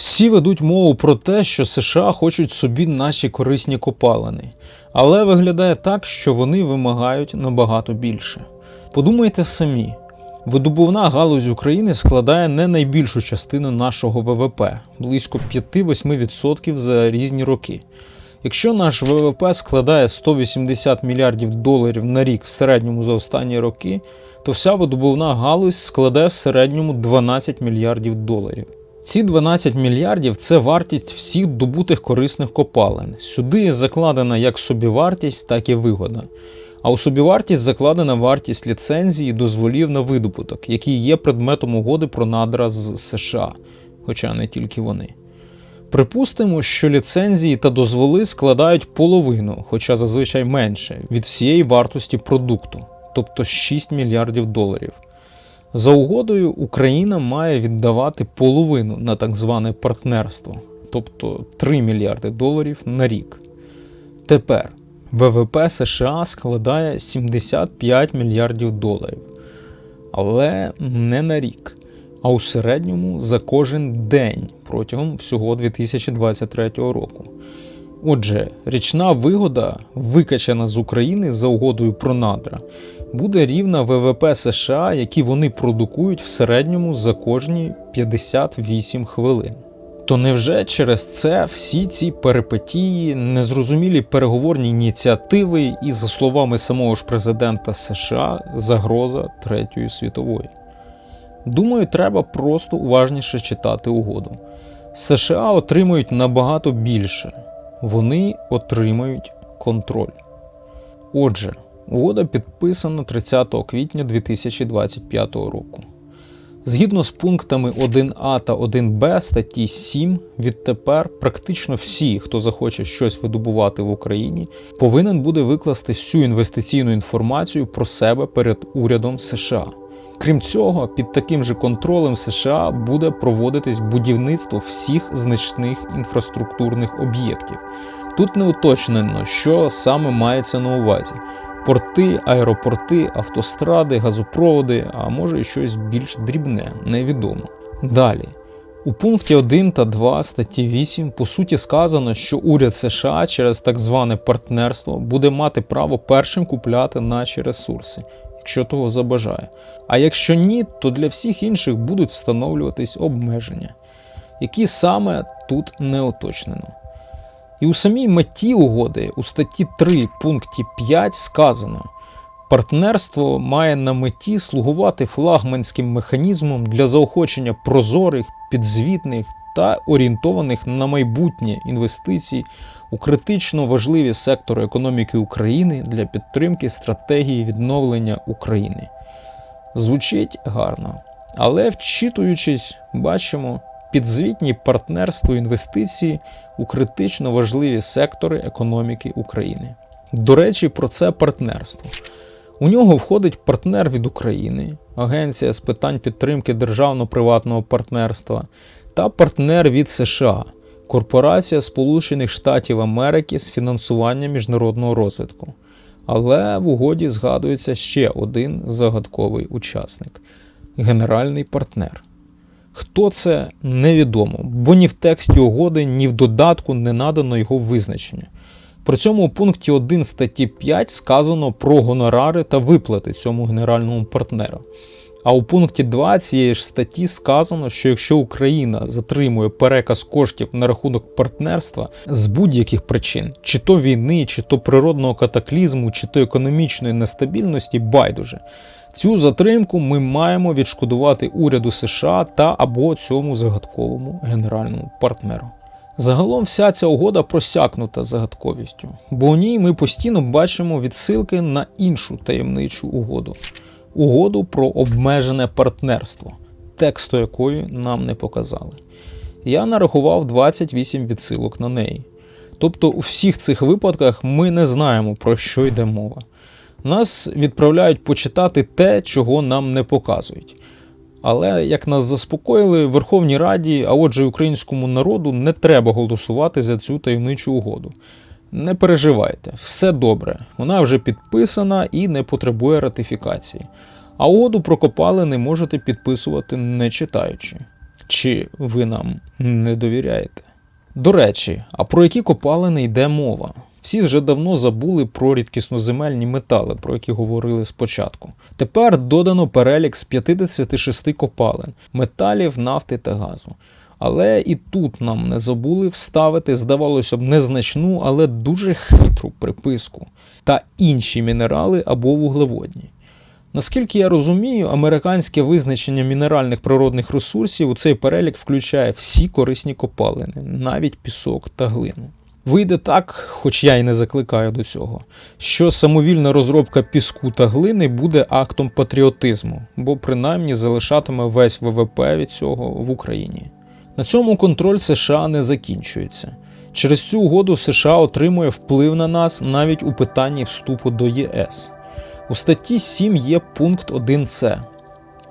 Всі ведуть мову про те, що США хочуть собі наші корисні копалини, але виглядає так, що вони вимагають набагато більше. Подумайте самі, видобувна галузь України складає не найбільшу частину нашого ВВП близько 5-8% за різні роки. Якщо наш ВВП складає 180 мільярдів доларів на рік в середньому за останні роки, то вся видобувна галузь складе в середньому 12 мільярдів доларів. Ці 12 мільярдів це вартість всіх добутих корисних копалин. Сюди закладена як собівартість, так і вигода. А у собівартість закладена вартість ліцензії дозволів на видобуток, які є предметом угоди про надра з США, хоча не тільки вони. Припустимо, що ліцензії та дозволи складають половину, хоча зазвичай менше, від всієї вартості продукту, тобто 6 мільярдів доларів. За угодою Україна має віддавати половину на так зване партнерство, тобто 3 мільярди доларів на рік. Тепер ВВП США складає 75 мільярдів доларів, але не на рік, а у середньому за кожен день протягом всього 2023 року. Отже, річна вигода, викачана з України за угодою про надра, буде рівна ВВП США, які вони продукують в середньому за кожні 58 хвилин. То невже через це всі ці перипетії, незрозумілі переговорні ініціативи і, за словами самого ж президента США, загроза Третьої світової? Думаю, треба просто уважніше читати угоду. США отримують набагато більше, вони отримають контроль. Отже, угода підписана 30 квітня 2025 року. Згідно з пунктами 1А та 1Б статті 7, відтепер практично всі, хто захоче щось видобувати в Україні, повинен буде викласти всю інвестиційну інформацію про себе перед урядом США. Крім цього, під таким же контролем США буде проводитись будівництво всіх значних інфраструктурних об'єктів. Тут не уточнено, що саме мається на увазі: порти, аеропорти, автостради, газопроводи, а може і щось більш дрібне, невідомо. Далі. У пункті 1 та 2 статті 8 по суті сказано, що уряд США через так зване партнерство буде мати право першим купляти наші ресурси, якщо того забажає. А якщо ні, то для всіх інших будуть встановлюватись обмеження, які саме тут не уточнено. І у самій меті угоди у статті 3 пункті 5 сказано: партнерство має на меті слугувати флагманським механізмом для заохочення прозорих, підзвітних та орієнтованих на майбутнє інвестицій у критично важливі сектори економіки України для підтримки стратегії відновлення України. Звучить гарно, але вчитуючись, бачимо підзвітні партнерство інвестиції у критично важливі сектори економіки України. До речі, про це партнерство. У нього входить партнер від України, Агенція з питань підтримки державно-приватного партнерства та партнер від США, Корпорація Сполучених Штатів Америки з фінансування міжнародного розвитку. Але в угоді згадується ще один загадковий учасник генеральний партнер. Хто це невідомо, бо ні в тексті угоди, ні в додатку не надано його визначення. При цьому у пункті 1 статті 5 сказано про гонорари та виплати цьому генеральному партнеру. А у пункті 2 цієї ж статті сказано, що якщо Україна затримує переказ коштів на рахунок партнерства з будь-яких причин, чи то війни, чи то природного катаклізму, чи то економічної нестабільності, байдуже. Цю затримку ми маємо відшкодувати уряду США та або цьому загадковому генеральному партнеру. Загалом вся ця угода просякнута загадковістю, бо у ній ми постійно бачимо відсилки на іншу таємничу угоду угоду про обмежене партнерство, тексту якої нам не показали. Я нарахував 28 відсилок на неї. Тобто у всіх цих випадках ми не знаємо, про що йде мова. Нас відправляють почитати те, чого нам не показують. Але як нас заспокоїли, Верховній Раді, а отже, українському народу не треба голосувати за цю таємничу угоду. Не переживайте, все добре, вона вже підписана і не потребує ратифікації. А угоду про копалини можете підписувати не читаючи. Чи ви нам не довіряєте? До речі, а про які копалини йде мова? Всі вже давно забули про рідкісноземельні метали, про які говорили спочатку. Тепер додано перелік з 56 копалин, металів, нафти та газу. Але і тут нам не забули вставити, здавалося б, незначну, але дуже хитру приписку та інші мінерали або вуглеводні. Наскільки я розумію, американське визначення мінеральних природних ресурсів у цей перелік включає всі корисні копалини, навіть пісок та глину. Вийде так, хоч я й не закликаю до цього, що самовільна розробка піску та глини буде актом патріотизму, бо принаймні залишатиме весь ВВП від цього в Україні. На цьому контроль США не закінчується. Через цю угоду США отримує вплив на нас навіть у питанні вступу до ЄС. У статті 7 є пункт 1С.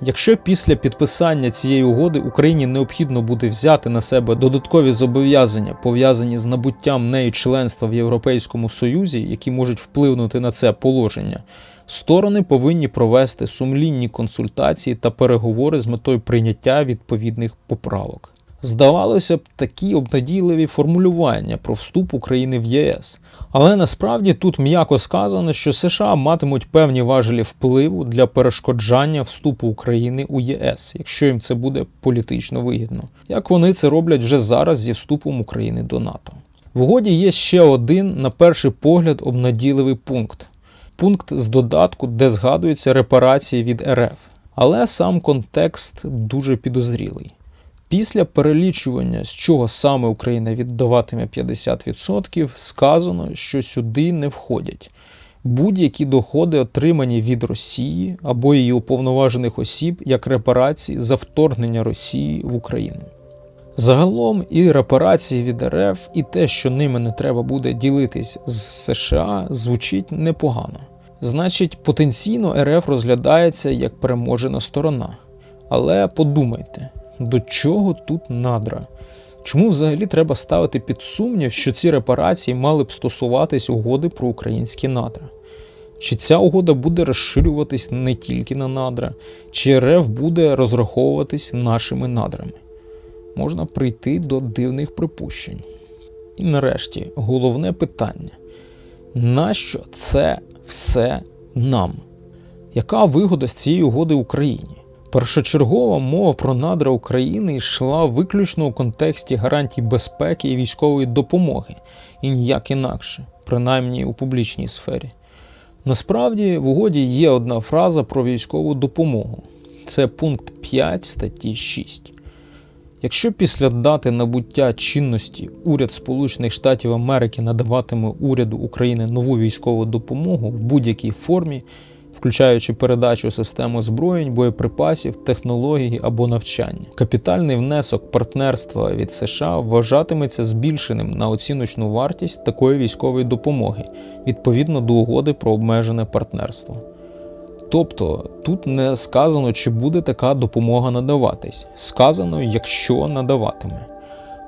Якщо після підписання цієї угоди Україні необхідно буде взяти на себе додаткові зобов'язання, пов'язані з набуттям нею членства в Європейському Союзі, які можуть впливнути на це положення, сторони повинні провести сумлінні консультації та переговори з метою прийняття відповідних поправок. Здавалося б, такі обнадійливі формулювання про вступ України в ЄС. Але насправді тут м'яко сказано, що США матимуть певні важелі впливу для перешкоджання вступу України у ЄС, якщо їм це буде політично вигідно, як вони це роблять вже зараз зі вступом України до НАТО. В угоді є ще один, на перший погляд, обнадійливий пункт пункт з додатку, де згадуються репарації від РФ. Але сам контекст дуже підозрілий. Після перелічування, з чого саме Україна віддаватиме 50%, сказано, що сюди не входять будь-які доходи, отримані від Росії або її уповноважених осіб як репарації за вторгнення Росії в Україну. Загалом і репарації від РФ, і те, що ними не треба буде ділитись з США, звучить непогано. Значить, потенційно РФ розглядається як переможена сторона. Але подумайте, до чого тут надра? Чому взагалі треба ставити під сумнів, що ці репарації мали б стосуватись угоди про українські надра? Чи ця угода буде розширюватись не тільки на надра, чи РФ буде розраховуватись нашими надрами? Можна прийти до дивних припущень. І нарешті головне питання: нащо це все нам? Яка вигода з цієї угоди Україні? Першочергова мова про надра України йшла виключно у контексті гарантій безпеки і військової допомоги, і ніяк інакше, принаймні у публічній сфері. Насправді в угоді є одна фраза про військову допомогу. Це пункт 5 статті 6. Якщо після дати набуття чинності уряд Сполучених Штатів Америки надаватиме уряду України нову військову допомогу в будь-якій формі, включаючи передачу систем озброєнь, боєприпасів, технологій або навчання, капітальний внесок партнерства від США вважатиметься збільшеним на оціночну вартість такої військової допомоги відповідно до угоди про обмежене партнерство. Тобто тут не сказано, чи буде така допомога надаватись. Сказано, якщо надаватиме.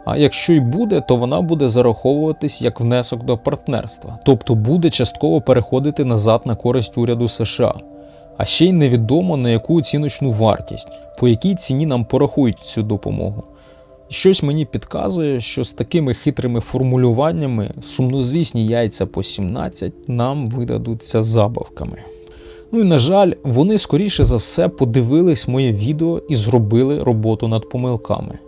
А якщо й буде, то вона буде зараховуватись як внесок до партнерства, тобто буде частково переходити назад на користь уряду США. А ще й невідомо на яку оціночну вартість, по якій ціні нам порахують цю допомогу. Щось мені підказує, що з такими хитрими формулюваннями сумнозвісні яйця по 17 нам видадуться забавками. Ну і на жаль, вони скоріше за все подивились моє відео і зробили роботу над помилками.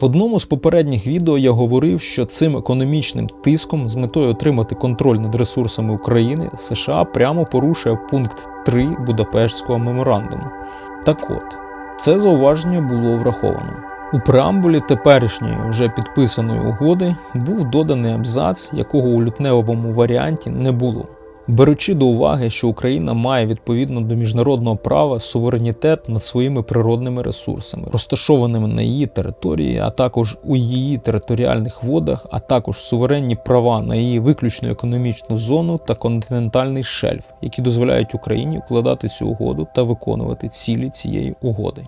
В одному з попередніх відео я говорив, що цим економічним тиском з метою отримати контроль над ресурсами України США прямо порушує пункт 3 Будапештського меморандуму. Так от, це зауваження було враховано. У преамбулі теперішньої вже підписаної угоди був доданий абзац, якого у лютневому варіанті не було. Беручи до уваги, що Україна має відповідно до міжнародного права суверенітет над своїми природними ресурсами, розташованими на її території, а також у її територіальних водах, а також суверенні права на її виключну економічну зону та континентальний шельф, які дозволяють Україні укладати цю угоду та виконувати цілі цієї угоди.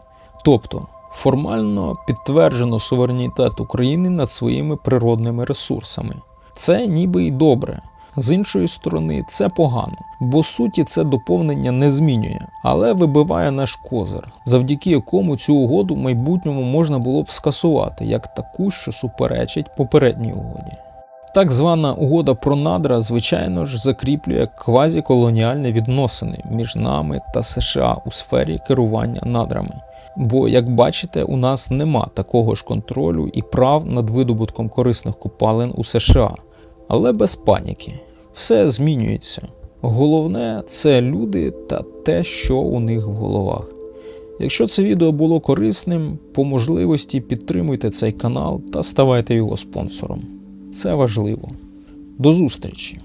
Тобто формально підтверджено суверенітет України над своїми природними ресурсами. Це ніби й добре. З іншої сторони, це погано, бо суті це доповнення не змінює, але вибиває наш козир, завдяки якому цю угоду в майбутньому можна було б скасувати як таку, що суперечить попередній угоді. Так звана угода про надра, звичайно ж, закріплює квазіколоніальні відносини між нами та США у сфері керування надрами. Бо, як бачите, у нас нема такого ж контролю і прав над видобутком корисних копалин у США. Але без паніки, все змінюється. Головне це люди та те, що у них в головах. Якщо це відео було корисним, по можливості підтримуйте цей канал та ставайте його спонсором. Це важливо. До зустрічі!